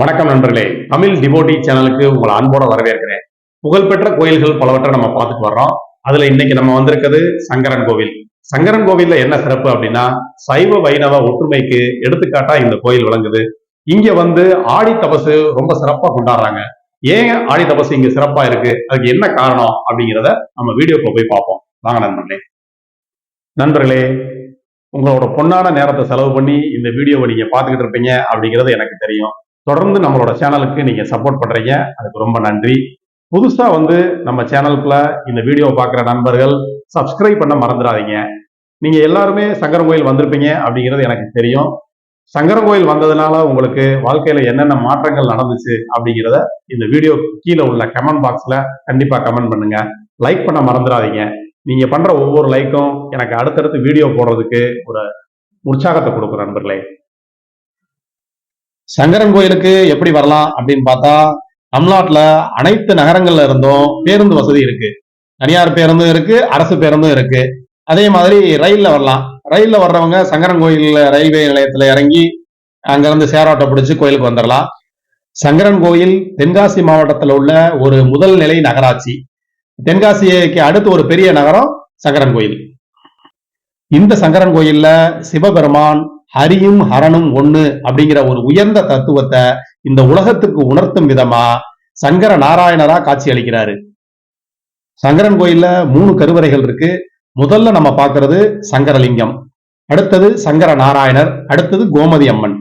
வணக்கம் நண்பர்களே. தமிழ் டிவோட்டி சேனலுக்கு உங்களை அன்போட வரவேற்கிறேன். புகழ்பெற்ற கோயில்கள் பலவற்றை நம்ம பார்த்துட்டு வர்றோம். அதுல இன்னைக்கு நம்ம வந்திருக்கிறது சங்கரன் கோவில். சங்கரன் கோவில்ல என்ன சிறப்பு அப்படின்னா சைவ வைணவ ஒற்றுமைக்கு எடுத்துக்காட்டா இந்த கோயில் விளங்குது. இங்க வந்து ஆடி தபசு ரொம்ப சிறப்பா கொண்டாடுறாங்க. ஏன் ஆடி தபசு இங்க சிறப்பா இருக்கு? அதுக்கு என்ன காரணம் அப்படிங்கிறத நம்ம வீடியோக்கு போய் பார்ப்போம். வாங்க நண்பர்களே. நண்பர்களே உங்களோட பொன்னான நேரத்தை செலவு பண்ணி இந்த வீடியோவை நீங்க பாத்துக்கிட்டு இருப்பீங்க அப்படிங்கிறது எனக்கு தெரியும். தொடர்ந்து நம்மளோட சேனலுக்கு நீங்க சப்போர்ட் பண்றீங்க. அதுக்கு ரொம்ப நன்றி. புதுசா வந்து நம்ம சேனலுக்குள்ள இந்த வீடியோ பார்க்குற நண்பர்கள் சப்ஸ்கிரைப் பண்ண மறந்துடாதீங்க. நீங்க எல்லாருமே சங்கரங்கோயில் வந்திருப்பீங்க அப்படிங்கிறது எனக்கு தெரியும். சங்கரங்கோயில் வந்ததுனால உங்களுக்கு வாழ்க்கையில என்னென்ன மாற்றங்கள் நடந்துச்சு அப்படிங்கிறத இந்த வீடியோ கீழே உள்ள கமெண்ட் பாக்ஸ்ல கண்டிப்பா கமெண்ட் பண்ணுங்க. லைக் பண்ண மறந்துடாதீங்க. நீங்க பண்ற ஒவ்வொரு லைக்கும் எனக்கு அடுத்தடுத்து வீடியோ போடுறதுக்கு ஒரு உற்சாகத்தை கொடுக்கும் நண்பர்களே. சங்கரன் கோயிலுக்கு எப்படி வரலாம் அப்படின்னு பார்த்தா தமிழ்நாட்டுல அனைத்து நகரங்கள்ல இருந்தும் பேருந்து வசதி இருக்கு. தனியார் பேருந்தும் இருக்கு அரசு பேருந்தும் இருக்கு. அதே மாதிரி ரயில்ல வரலாம். ரயில்ல வர்றவங்க சங்கரன் கோயில் ரயில்வே நிலையத்துல இறங்கி அங்கிருந்து சேராட்டோ பிடிச்சு கோயிலுக்கு வந்துடலாம் சங்கரன் கோயில் தென்காசி மாவட்டத்தில் உள்ள ஒரு முதல் நிலை நகராட்சி. தென்காசிக்கு அடுத்து ஒரு பெரிய நகரம் சங்கரன் கோயில். இந்த சங்கரன் கோயில்ல சிவபெருமான் ஹரியும் ஹரனும் ஒண்ணு அப்படிங்கிற ஒரு உயர்ந்த தத்துவத்தை இந்த உலகத்துக்கு உணர்த்தும் விதமா சங்கர நாராயணரா காட்சி அளிக்கிறாரு. சங்கரன் கோயில்ல மூணு கருவறைகள் இருக்கு. முதல்ல நம்ம பார்க்கறது சங்கரலிங்கம். அடுத்தது சங்கர நாராயணர் அடுத்தது கோமதி அம்மன்.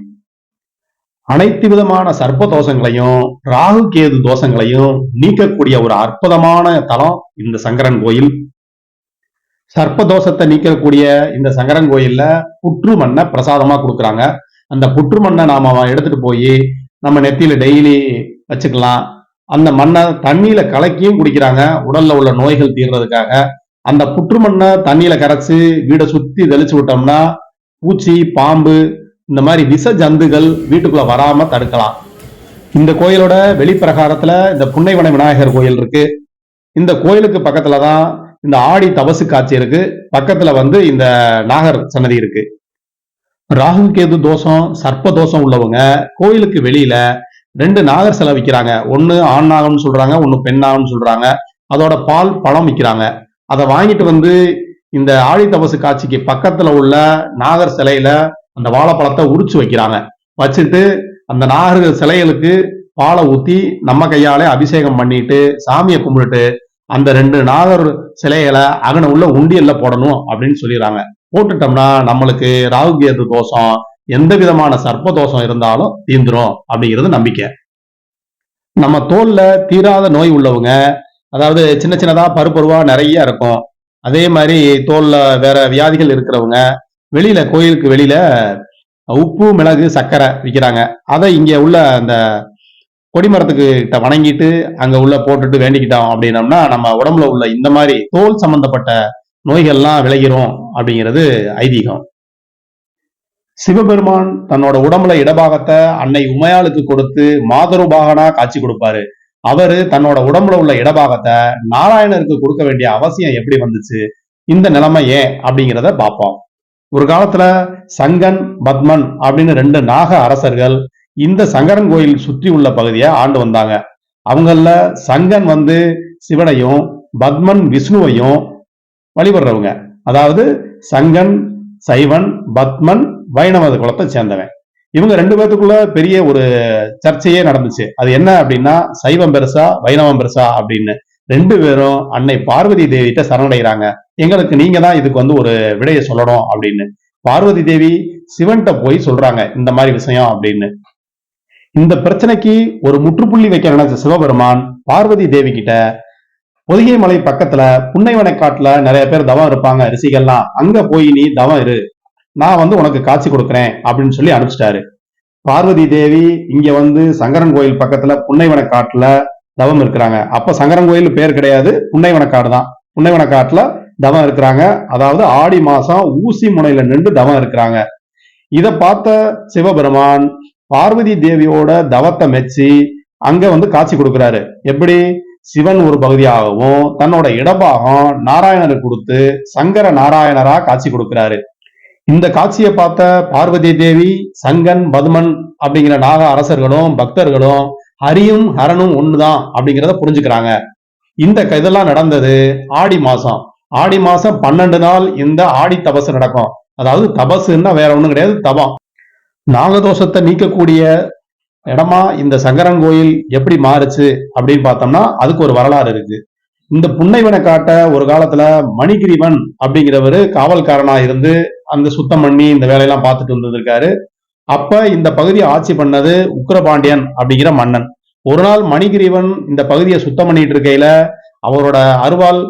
அனைத்து விதமான சர்ப்ப தோஷங்களையும் ராகு கேது தோஷங்களையும் நீக்கக்கூடிய ஒரு அற்புதமான தலம் இந்த சங்கரன் கோயில். சர்ப்பதோஷத்தை நீக்கக்கூடிய இந்த சங்கரன் கோயில்ல புற்று மண்ணை பிரசாதமா கொடுக்குறாங்க. அந்த புற்று மண்ணை நாம எடுத்துட்டு போய் நம்ம நெத்தியில டெய்லி வச்சுக்கலாம். அந்த மண்ணை தண்ணியில கலக்கியும் குடிக்கிறாங்க. உடல்ல உள்ள நோய்கள் தீர்றதுக்காக. அந்த புற்று மண்ணை தண்ணியில கரைச்சு வீடை சுத்தி தெளிச்சு விட்டோம்னா பூச்சி பாம்பு இந்த மாதிரி விஷ ஜந்துகள் வீட்டுக்குள்ள வராம தடுக்கலாம். இந்த கோயிலோட வெளிப்பிரகாரத்துல இந்த புன்னைவன விநாயகர் கோயில் இருக்கு. இந்த கோயிலுக்கு பக்கத்துல தான் இந்த ஆடி தபசு காட்சி இருக்கு. பக்கத்துல வந்து இந்த நாகர் சன்னதி இருக்கு. ராகு கேது தோஷம் சர்ப்ப தோஷம் உள்ளவங்க கோயிலுக்கு வெளியில ரெண்டு நாகர் சிலை விற்கிறாங்க ஒன்னு ஆண் நாகம்னு சொல்றாங்க ஒன்னு பெண் நாகம்னு சொல்றாங்க. அதோட பால் பழம் விற்கிறாங்க அதை வாங்கிட்டு வந்து இந்த ஆழி தபசு காட்சிக்கு பக்கத்துல உள்ள நாகர் சிலையில அந்த வாழைப்பழத்தை உரிச்சு வைக்கிறாங்க. வச்சுட்டு அந்த நாகர் சிலைகளுக்கு பாலை ஊத்தி நம்ம கையாலே அபிஷேகம் பண்ணிட்டு சாமியை கும்பிட்டுட்டு அந்த ரெண்டு நாகர் சிலைகளை அகன உள்ள உண்டியல்ல போடணும் அப்படின்னு சொல்லிடுறாங்க. போட்டுட்டோம்னா நம்மளுக்கு ராகு கேது தோஷம் எந்த விதமான சர்ப்ப தோஷம் இருந்தாலும் தீந்துரும் அப்படிங்கிறது நம்பிக்கை. நம்ம தோல்ல தீராத நோய் உள்ளவங்க அதாவது சின்ன சின்னதா பருப்பருவா நிறைய இருக்கும். அதே மாதிரி தோல்ல வேற வியாதிகள் இருக்கிறவங்க வெளியில கோயிலுக்கு வெளியில உப்பு மிளகு சர்க்கரை விற்கிறாங்க அதை இங்க உள்ள அந்த கொடிமரத்துக்கு கிட்ட வணங்கிட்டு அங்க உள்ள போட்டுட்டு வேண்டிக்கிட்டோம் அப்படின்னம்னா நம்ம உடம்புல உள்ள இந்த மாதிரி தோல் சம்பந்தப்பட்ட நோய்கள்லாம் விளைகிறோம் அப்படிங்கிறது ஐதீகம். சிவபெருமான் தன்னோட உடம்புல இடபாகத்தை அன்னை உமையாளுக்கு கொடுத்து மாதருபாகனா காட்சி கொடுப்பாரு. அவரு தன்னோட உடம்புல உள்ள இடபாகத்தை நாராயணருக்கு கொடுக்க வேண்டிய அவசியம் எப்படி வந்துச்சு? இந்த நிலைமை ஏன்? அப்படிங்கிறத பார்ப்போம். ஒரு காலத்துல சங்கன் பத்மன் அப்படின்னு ரெண்டு நாக அரசர்கள் இந்த சங்கரன் கோயில் சுற்றி உள்ள பகுதியை ஆண்டு வந்தாங்க. அவங்கள சங்கன் வந்து சிவனையும் பத்மன் விஷ்ணுவையும் வழிபடுறவங்க. அதாவது சங்கன் சைவன் பத்மன் வைணவ குலத்தை சேர்ந்தவன். இவங்க ரெண்டு பேத்துக்குள்ள பெரிய ஒரு சர்ச்சையே நடந்துச்சு. அது என்ன அப்படின்னா சைவம் பெருசா வைணவம் பெருசா அப்படின்னு. ரெண்டு பேரும் அன்னை பார்வதி தேவிகிட்ட சரணடைகிறாங்க. எங்களுக்கு நீங்க தான் இதுக்கு வந்து ஒரு விடையை சொல்லணும் அப்படின்னு. பார்வதி தேவி சிவன்கிட்ட போய் சொல்றாங்க இந்த மாதிரி விஷயம் அப்படின்னு. இந்த பிரச்சனைக்கு ஒரு முற்றுப்புள்ளி வைக்க நினைச்ச சிவபெருமான் பார்வதி தேவி கிட்ட பொதிகை மலை பக்கத்துல புன்னைவனை காட்டுல நிறைய பேர் தவம் இருப்பாங்க ரிஷிகள்லாம். அங்க போய் நீ தவம் இரு. நான் வந்து உனக்கு காட்சி கொடுக்குறேன் அப்படின்னு சொல்லி அனுப்பிச்சிட்டாரு. பார்வதி தேவி இங்க வந்து சங்கரன் கோயில் பக்கத்துல புன்னைவன காட்டுல தவம் இருக்கிறாங்க. அப்ப சங்கரன் கோயில் பேர் கிடையாது புன்னைவனக்காடு தான். புன்னைவனக்காட்டுல தவம் இருக்கிறாங்க. அதாவது ஆடி மாசம் ஊசி முனையில நின்று தவம் இருக்கிறாங்க. இத பார்த்த சிவபெருமான் பார்வதி தேவியோட தவத்தை மெச்சி அங்க வந்து காட்சி கொடுக்கிறாரு. எப்படி? சிவன் ஒரு பகுதியாகவும் தன்னோட இடபாகம் நாராயணருக்கு கொடுத்து சங்கர நாராயணரா காட்சி கொடுக்கிறாரு. இந்த காட்சியை பார்த்த பார்வதி தேவி சங்கன் பதுமன் அப்படிங்கிற நாக அரசர்களும் பக்தர்களும் ஹரியும் ஹரனும் ஒண்ணுதான் அப்படிங்கிறத புரிஞ்சுக்கிறாங்க. இந்த க- இதெல்லாம் நடந்தது ஆடி மாசம். ஆடி மாசம் பன்னெண்டு நாள் இந்த ஆடி தபசு நடக்கும். அதாவது தபசுன்னா வேற ஒண்ணும் கிடையாது தபம். நாகதோஷத்தை நீக்கக்கூடிய இடமா இந்த சங்கரன் கோயில் எப்படி மாறுச்சு அப்படின்னு பார்த்தோம்னா அதுக்கு ஒரு வரலாறு இருக்கு. இந்த புன்னைவனை காட்ட ஒரு காலத்துல மணிகிரிவன் அப்படிங்கிறவர் காவல்காரனா இருந்து அந்த சுத்தம் பண்ணி இந்த வேலையெல்லாம் பார்த்துட்டு வந்திருக்காரு. அப்ப இந்த பகுதியை ஆட்சி பண்ணது உக்கிரபாண்டியன் அப்படிங்கிற மன்னன். ஒரு நாள் மணிகிரிவன் இந்த பகுதியை சுத்தம் பண்ணிட்டு இருக்கையில அவரோட அருவாள்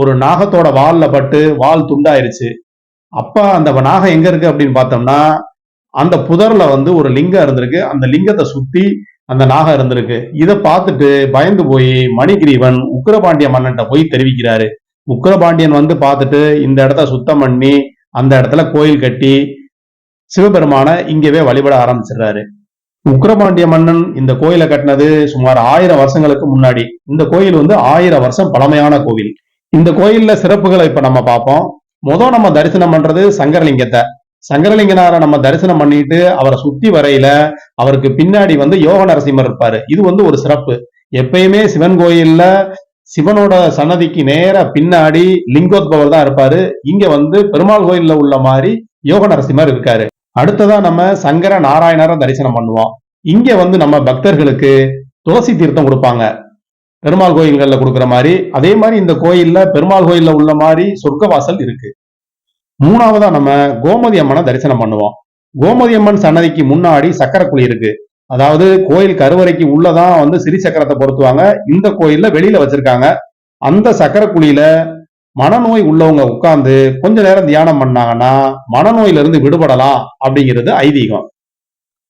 ஒரு நாகத்தோட வால்ல பட்டு வால் துண்டாயிருச்சு. அப்ப அந்த நாகம் எங்க இருக்கு அப்படின்னு பார்த்தோம்னா அந்த புதர்ல வந்து ஒரு லிங்கம் இருந்திருக்கு. அந்த லிங்கத்தை சுத்தி அந்த நாகம் இருந்திருக்கு. இதை பார்த்துட்டு பயந்து போய் மணிகிரீவன் உக்ரபாண்டிய மன்னன்ட்ட போய் தெரிவிக்கிறாரு. உக்கிரபாண்டியன் வந்து பார்த்துட்டு இந்த இடத்த சுத்தம் பண்ணி அந்த இடத்துல கோயில் கட்டி சிவபெருமானை இங்கவே வழிபட ஆரம்பிச்சிடுறாரு. உக்கிரபாண்டிய மன்னன் இந்த கோயிலை கட்டினது சுமார் ஆயிரம் வருஷங்களுக்கு முன்னாடி. இந்த கோயில் வந்து ஆயிரம் வருஷம் பழமையான கோவில். இந்த கோயில்ல சிறப்புகளை இப்ப நம்ம பார்ப்போம். முதல் நம்ம தரிசனம் பண்றது சங்கரலிங்கத்தை. சங்கரலிங்கனாரை நம்ம தரிசனம் பண்ணிட்டு அவரை சுத்தி வரையில அவருக்கு பின்னாடி வந்து யோக நரசிம்மர் இருப்பாரு. இது வந்து ஒரு சிறப்பு. எப்பயுமே சிவன் கோயில்ல சிவனோட சன்னதிக்கு நேர பின்னாடி லிங்கோத்பவர் தான் இருப்பாரு. இங்க வந்து பெருமாள் கோயில்ல உள்ள மாதிரி யோக நரசிம்மர் இருக்காரு. அடுத்ததா நம்ம சங்கர நாராயணரை தரிசனம் பண்ணுவோம். இங்க வந்து நம்ம பக்தர்களுக்கு துளசி தீர்த்தம் கொடுப்பாங்க. பெருமாள் கோயில்கள்ல கொடுக்குற மாதிரி அதே மாதிரி இந்த கோயில்ல பெருமாள் கோயில்ல உள்ள மாதிரி சொர்க்கவாசல் இருக்கு. மூணாவதா நம்ம கோமதி அம்மனை தரிசனம் பண்ணுவோம். கோமதி அம்மன் சன்னதிக்கு முன்னாடி சக்கரக்குழி இருக்கு. அதாவது கோயில் கருவறைக்கு உள்ளதான் வந்து சிறி சக்கரத்தை பொருத்துவாங்க. இந்த கோயில்ல வெளியில வச்சிருக்காங்க. அந்த சக்கரக்குழியில மனநோய் உள்ளவங்க உட்கார்ந்து கொஞ்ச நேரம் தியானம் பண்ணாங்கன்னா மனநோயில இருந்து விடுபடலாம் அப்படிங்கிறது ஐதீகம்.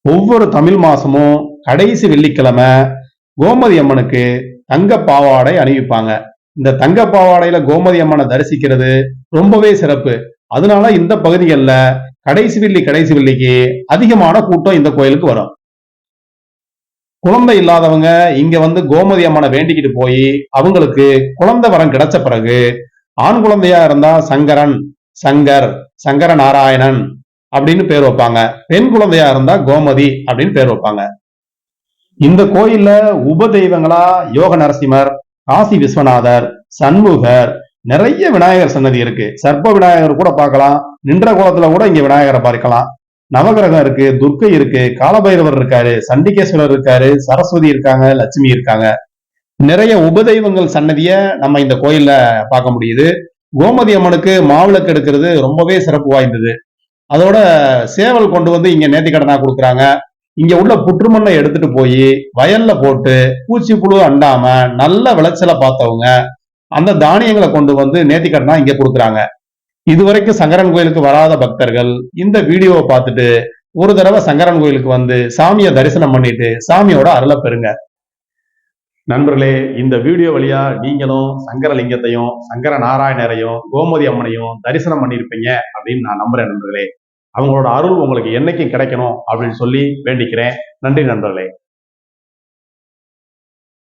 ஒவ்வொரு தமிழ் மாசமும் கடைசி வெள்ளிக்கிழமை கோமதி அம்மனுக்கு தங்க பாவாடை அணிவிப்பாங்க. இந்த தங்க பாவாடையில கோமதி அம்மனை தரிசிக்கிறது ரொம்பவே சிறப்பு. அதனால இந்த பகுதிகளில் கடைசி வெள்ளி கடைசி வெள்ளிக்கு அதிகமான கூட்டம் இந்த கோயிலுக்கு வரும். குழந்தை இல்லாதவங்க இங்க வந்து கோமதி அம்மனை வேண்டிக்கிட்டு போய் அவங்களுக்கு குழந்தை வரம் கிடைச்ச பிறகு ஆண் குழந்தையா இருந்தா சங்கரன் சங்கர் சங்கர நாராயணன் அப்படின்னு பேர் வைப்பாங்க. பெண் குழந்தையா இருந்தா கோமதி அப்படின்னு பேர் வைப்பாங்க. இந்த கோயில்ல உப தெய்வங்களா யோக நரசிம்மர் காசி விஸ்வநாதர் சண்முகர் நிறைய விநாயகர் சன்னதி இருக்கு. சர்ப்ப விநாயகர் கூட பார்க்கலாம். நின்ற கோலத்துல கூட இங்க விநாயகரை பார்க்கலாம். நவகிரகம் இருக்கு துர்க்கை இருக்கு காலபைரவர் இருக்காரு சண்டிகேஸ்வரர் இருக்காரு சரஸ்வதி இருக்காங்க லட்சுமி இருக்காங்க. நிறைய உபதெய்வங்கள் சன்னதிய நம்ம இந்த கோயில்ல பார்க்க முடியுது. கோமதி அம்மனுக்கு மாவிளக்கு எடுக்கிறது ரொம்பவே சிறப்பு வாய்ந்தது. அதோட சேவல் கொண்டு வந்து இங்க நேர்த்திக்கடனா கொடுக்குறாங்க. இங்க உள்ள புற்றுமண்ணை எடுத்துட்டு போய் வயல்ல போட்டு பூச்சி புழு அண்டாம நல்ல விளைச்சலை பார்த்தவங்க அந்த தானியங்களை கொண்டு வந்து நேர்த்திக்கடனா இங்க கொடுக்குறாங்க. இதுவரைக்கும் சங்கரன் கோயிலுக்கு வராத பக்தர்கள் இந்த வீடியோவை பார்த்துட்டு ஒரு தடவை சங்கரன் கோயிலுக்கு வந்து சாமியை தரிசனம் பண்ணிட்டு சாமியோட அருளை பெறுங்க. நண்பர்களே இந்த வீடியோ வழியா நீங்களும் சங்கரலிங்கத்தையும் சங்கர நாராயணரையும் கோமதி அம்மனையும் தரிசனம் பண்ணியிருப்பீங்க அப்படின்னு நான் நம்புறேன் நண்பர்களே. அவங்களோட அருள் உங்களுக்கு என்னைக்கும் கிடைக்கணும் அப்படின்னு சொல்லி வேண்டிக்கிறேன். நன்றி நண்பர்களே.